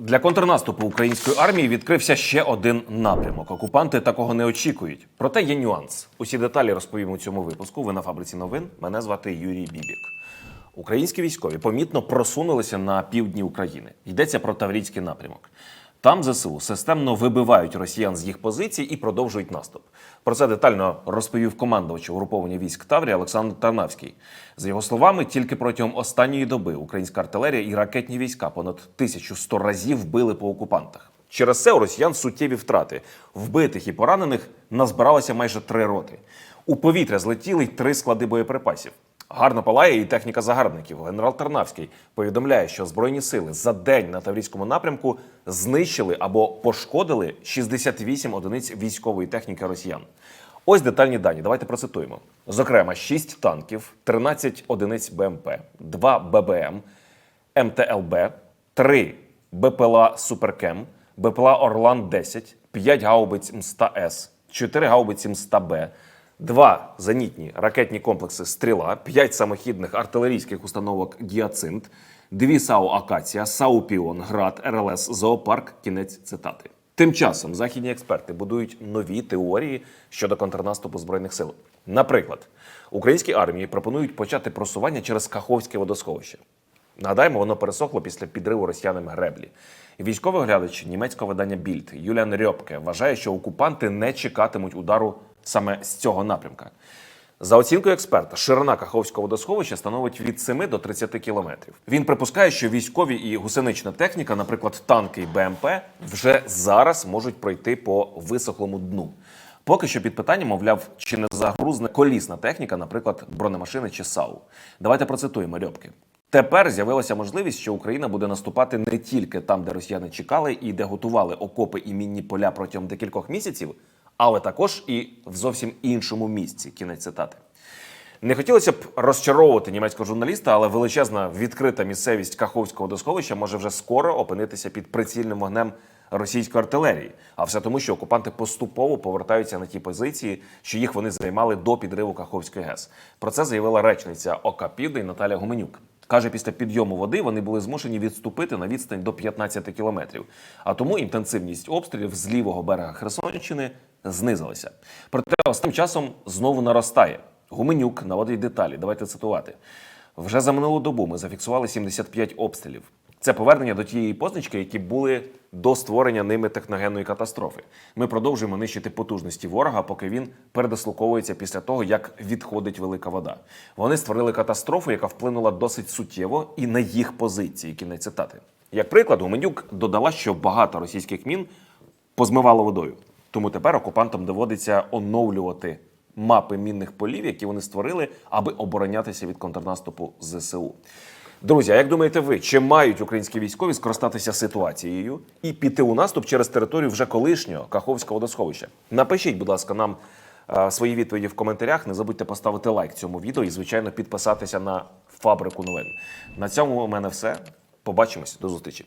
Для контрнаступу української армії відкрився ще один напрямок. Окупанти такого не очікують. Проте є нюанс. Усі деталі розповім у цьому випуску. Ви на фабриці новин. Мене звати Юрій Бібік. Українські військові помітно просунулися на півдні України. Йдеться про Таврійський напрямок. Там ЗСУ системно вибивають росіян з їх позицій і продовжують наступ. Про це детально розповів командувач угруповання військ Таврі Олександр Тарнавський. За його словами, тільки протягом останньої доби українська артилерія і ракетні війська понад 1100 разів били по окупантах. Через це у росіян суттєві втрати. Вбитих і поранених назбиралося майже три роти. У повітря злетіли й три склади боєприпасів. Гарно палає і техніка загарбників. Генерал Тарнавський повідомляє, що збройні сили за день на Таврійському напрямку знищили або пошкодили 68 одиниць військової техніки росіян. Ось детальні дані. Давайте процитуємо. Зокрема, 6 танків, 13 одиниць БМП, 2 ББМ, МТЛБ, 3 БПЛА Суперкем, БПЛА Орлан 10, 5 гаубиць МСТА-С, 4 гаубиці МСТА-Б, 2 зенітні ракетні комплекси Стріла, 5 самохідних артилерійських установок Гіацинт, 2 САУ Акація, САУ Піон, Град, РЛС, Зоопарк. Кінець цитати. Тим часом західні експерти будують нові теорії щодо контрнаступу збройних сил. Наприклад, українській армії пропонують почати просування через Каховське водосховище. Нагадаємо, воно пересохло після підриву росіянами греблі. Військовий оглядач німецького видання Більд Юліан Рьопке вважає, що окупанти не чекатимуть удару саме з цього напрямка. За оцінкою експерта, ширина Каховського водосховища становить від 7 до 30 кілометрів. Він припускає, що військові і гусенична техніка, наприклад, танки і БМП, вже зараз можуть пройти по висохлому дну. Поки що під питанням, мовляв, чи не загрузне колісна техніка, наприклад, бронемашини чи САУ. Давайте процитуємо Рьопки. Тепер з'явилася можливість, що Україна буде наступати не тільки там, де росіяни чекали і де готували окопи і мінні поля протягом декількох місяців, але також і в зовсім іншому місці. Кінець цитати. Не хотілося б розчаровувати німецького журналіста, але величезна відкрита місцевість Каховського водосховища може вже скоро опинитися під прицільним вогнем російської артилерії. А все тому, що окупанти поступово повертаються на ті позиції, що їх вони займали до підриву Каховської ГЕС. Про це заявила речниця ОК Південь Наталя Гуменюк. Каже, після підйому води вони були змушені відступити на відстань до 15 кілометрів. А тому інтенсивність обстрілів з лівого берега Херсонщини знизилася. Проте останнім часом знову наростає. Гуменюк наводить деталі. Давайте цитувати. Вже за минулу добу ми зафіксували 75 обстрілів. Це повернення до тієї позначки, які були до створення ними техногенної катастрофи. Ми продовжуємо нищити потужності ворога, поки він передислоковується після того, як відходить велика вода. Вони створили катастрофу, яка вплинула досить суттєво і на їх позиції. Кінець цитати. Як приклад, Гуменюк додала, що багато російських мін позмивало водою. Тому тепер окупантам доводиться оновлювати мапи мінних полів, які вони створили, аби оборонятися від контрнаступу ЗСУ. Друзі, а як думаєте ви, чи мають українські військові скористатися ситуацією і піти у наступ через територію вже колишнього Каховського водосховища? Напишіть, будь ласка, нам е, свої відповіді в коментарях. Не забудьте поставити лайк цьому відео і, звичайно, підписатися на фабрику новин. На цьому у мене все. Побачимось, до зустрічі.